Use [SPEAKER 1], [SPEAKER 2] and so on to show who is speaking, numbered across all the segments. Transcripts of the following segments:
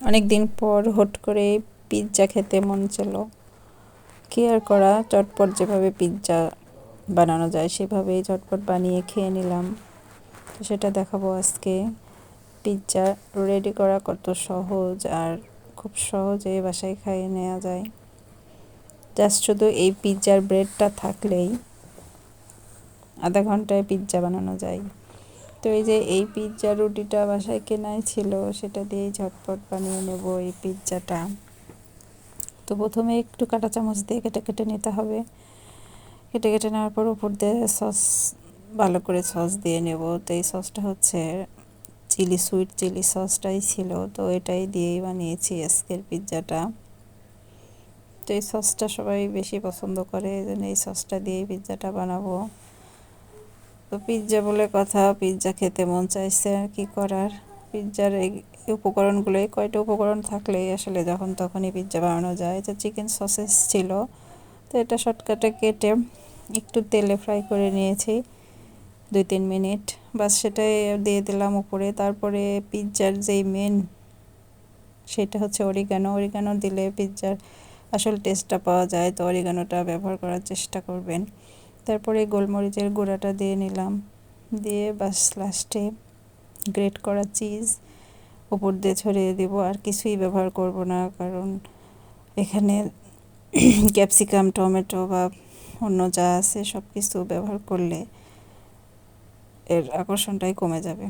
[SPEAKER 1] অনেক দিন পর হুট করে পিৎজা খেতে মন ছিল কি আর করা? চটপট যেভাবে পিৎজা বানানো যায় সেভাবেই চটপট বানিয়ে খেয়ে নিলাম। তো সেটা দেখাবো আজকে। পিৎজা রেডি করা কত সহজ আর খুব সহজে বাসায় খাইয়ে নেওয়া যায়। জাস্ট শুধু এই পিৎজার ব্রেডটা থাকলেই আধা ঘন্টায় পিৎজা বানানো যায়। তো এই যে এই পিৎজা রুটিটা বাসায় কেনাই ছিল, সেটা দিয়েই ঝটপট বানিয়ে নেব এই পিৎজাটা তো প্রথমে একটু কাটা চামচ দিয়ে কেটে কেটে নিতে হবে। কেটে কেটে নেওয়ার পর উপর দিয়ে সস ভালো করে সস দিয়ে নেব। তো এই সসটা হচ্ছে চিলি সুইট চিলি সসটাই ছিল। তো এটাই দিয়েই বানিয়েছি আজকের পিৎজাটা তো এই সসটা সবাই বেশি পছন্দ করে, এই জন্য এই সসটা দিয়েই পিৎজাটা বানাবো। তো পিৎজা বলে কথা পিৎজা খেতে মন চাইছে আর কি করার। পিৎজার এই উপকরণগুলো এই কয়টা উপকরণ থাকলেই আসলে যখন তখনই পিৎজা বানানো যায়। তো চিকেন সসেস ছিল, তো এটা শর্টকাটে কেটে একটু তেলে ফ্রাই করে নিয়েছি দুই তিন মিনিট। বাস সেটাই দিয়ে দিলাম উপরে। তারপরে পিৎজার যেই মেন সেটা হচ্ছে অরিগানো অরিগানো দিলে পিৎজার আসল টেস্টটা পাওয়া যায়। তো অরিগানোটা ব্যবহার করার চেষ্টা করবেন। তারপরে গোলমরিচের গুঁড়াটা দিয়ে নিলাম। দিয়ে বাস লাস্টে গ্রেট করা চিজ উপর দিয়ে ছড়িয়ে দেব। আর কিছুই ব্যবহার করব না, কারণ এখানে ক্যাপসিকাম, টমেটো বা অন্য যা আছে সব কিছু ব্যবহার করলে এর আকর্ষণটাই কমে যাবে।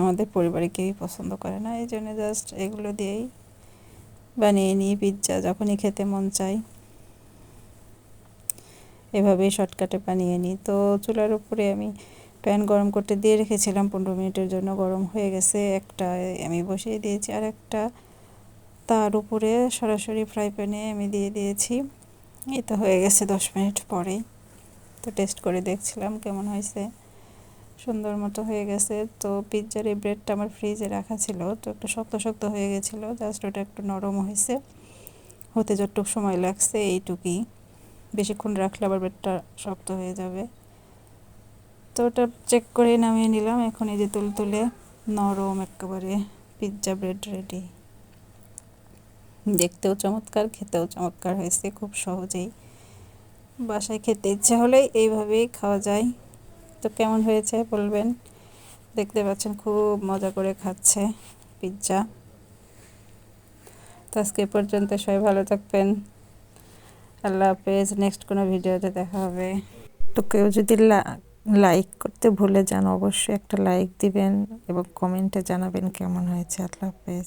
[SPEAKER 1] আমাদের পরিবারে কেউই পছন্দ করে না এই জন্য জাস্ট এগুলো দিয়েই বানিয়ে নিই পিৎজা, যখনই খেতে মন চায়। এভাবেই শর্টকাটে বানিয়ে নিই। তো চুলার উপরে আমি প্যান গরম করতে দিয়ে রেখেছিলাম পনেরো মিনিটের জন্য, গরম হয়ে গেছে। একটা আমি বসিয়ে দিয়েছি আর একটা তার উপরে সরাসরি ফ্রাই প্যানে আমি দিয়ে দিয়েছি। এই তো হয়ে গেছে দশ মিনিট পরেই তো টেস্ট করে দেখছিলাম কেমন হয়েছে। সুন্দর মতো হয়ে গেছে। তো পিৎজার এই ব্রেডটা আমার ফ্রিজে রাখা ছিল। তো একটু শক্ত শক্ত হয়ে গেছিল। জাস্ট ওটা একটু নরম হয়েছে। হতে যতটুক সময় লাগছে এইটুকুই। বেশিক্ষণ রাখলে আবার ব্রেডটা শক্ত হয়ে যাবে। তো ওটা চেক করে নামিয়ে নিলাম। এখন এই যে তুল তুলে নরম একেবারে পিৎজা ব্রেড রেডি দেখতেও চমৎকার, খেতেও চমৎকার হয়েছে, খুব সহজেই। বাসায় খেতে ইচ্ছে হলেই এইভাবেই খাওয়া যায়। তো কেমন হয়েছে বলবেন? দেখতে পাচ্ছেন খুব মজা করে খাচ্ছে পিৎজা তো আজকে পর্যন্ত সবাই ভালো থাকবেন। আল্লাহ হাফেজ নেক্সট কোনো ভিডিওতে দেখা হবে। তো কেউ যদি লাইক করতে ভুলে যান, অবশ্যই একটা লাইক দিবেন এবং কমেন্টে জানাবেন কেমন হয়েছে। আল্লাহ হাফেজ।